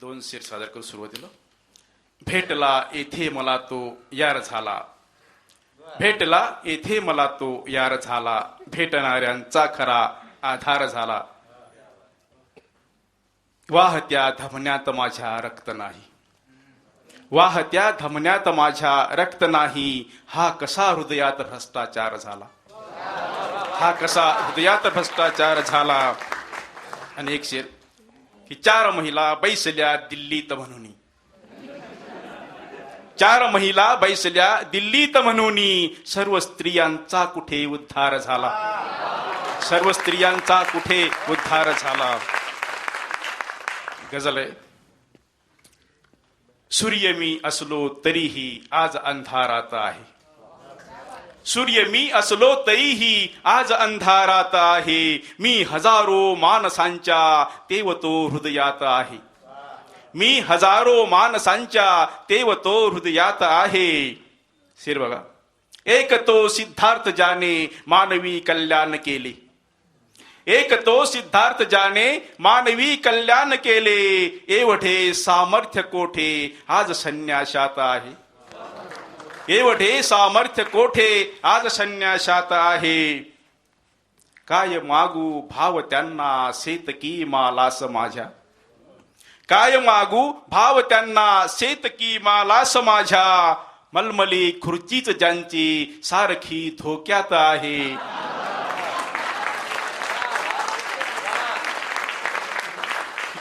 दोन शेर सादर करून सुरुवातीला. भेटला येथे मला तो यार झाला. भेटला येथे मला तो यार झाला. भेटणाऱ्यांचा खरा आधार झाला. वाहत्या धमन्यात माझ्या रक्त नाही. वाहत्या धमन्यात माझ्या रक्त नाही. हा कसा हृदयात भ्रष्टाचार झाला? हा कसा हृदयात भ्रष्टाचार झाला? आणि एक शेर की चार महिला बैसल्या दिल्लीत म्हणून. चार महिला बैसल्या दिल्लीत म्हणून. सर्व स्त्रियांचा कुठे उद्धार झाला? सर्व स्त्रियांचा कुठे उद्धार झाला? गजल आहे. सूर्य मी असलो तरीही आज अंधारात आहे. सूर्य मी असलो तरीही आज अंधारात आहे. मी हजारो माणसांच्या तेवतो हृदयात आहे. मी हजारो माणसांच्या तेवतो हृदयात आहे. शिर बघा. एक तो सिद्धार्थ जाने मानवी कल्याण केले. एक तो सिद्धार्थ जाने मानवी कल्याण केले. एवढे सामर्थ्य कोठे? आज संन्याशात आहे. एवढे सामर्थ्य कोठे? आज संन्यासात आहे. काय मागू भाव त्यांना? शेतकी मालास माझ्या? काय मागू भाव त्यांना? शेतकी मालास माझ्या? मलमली खुर्चीच ज्यांची सारखी धोक्यात आहे.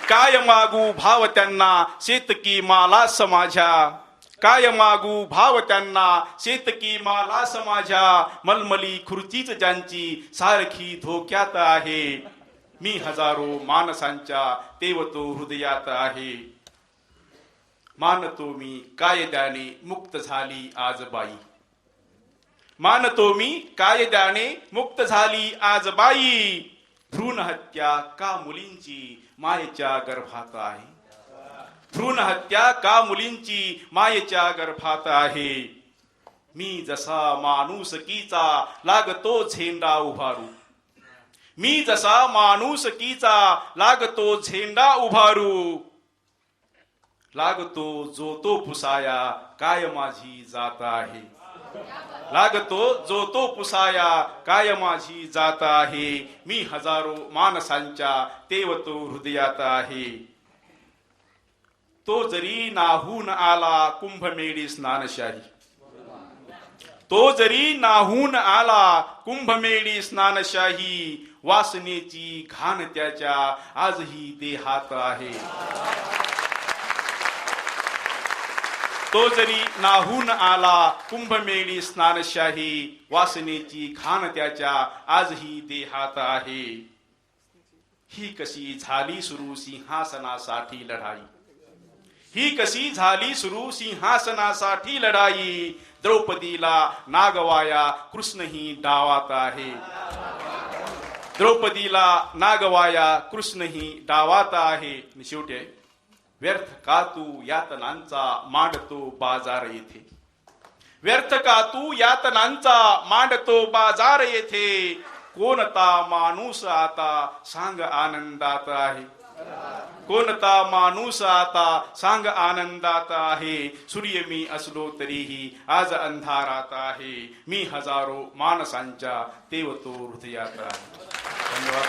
काय मागू भाव त्यांना? शेतकी मालास माझ्या? काय मागू भाव त्यांना शेतकी मालास माझ्या मलमली खुर्चीच ज्यांची सारखी धोक्यात आहे. मी हजारो माणसांच्या तेवतो हृदयात आहे. मानतो मी कायद्याने मुक्त झाली आज बाई. मानतो मी कायद्याने मुक्त झाली आज बाई. भ्रूण हत्या का मुलींची मायेच्या गर्भात आहे? भ्रूण हत्या का मुलींची मायेच्या गर्भात आहे? मी जसा माणूसकीचा लागतो झेंडा उभारू. मी जसा माणूसकीचा लागतो झेंडा उभारू. लागतो जो तो पुसाया काय माझी जात आहे? लागतो जो तो पुसाया काय माझी जात आहे? मी हजारो माणसांच्या तेवतो हृदयात आहे. तो जरी नाहून आला कुंभमेळी स्नानशाही. तो जरी नाहून आला कुंभमेळी स्नानशाही वासनेची घाण त्याच्या आजही देहात आहे. तो जरी नाहून आला कुंभमेळी स्नानशाही वासनेची घाण त्याच्या आजही देहात आहे. ही कशी झाली सुरू सिंहासनासाठी लढाई? ही कशी झाली सुरू? सिंहासनासाठी लढाई. द्रौपदीला नागवाया कृष्णही डावात आहे. द्रौपदीला नागवाया कृष्णही डावात आहे. शेवटी आहे, व्यर्थ का तू यातनांचा मांडतो बाजार येथे? व्यर्थ का तू यातनांचा मांडतो बाजार येथे? कोणता माणूस आता सांग आनंदात आहे? कोणता माणूस आता सांग आनंदात आहे? सूर्य मी असलो तरीही आज अंधारात आहे. मी हजारो माणसांच्या तेवतो हृदयात आहे. धन्यवाद.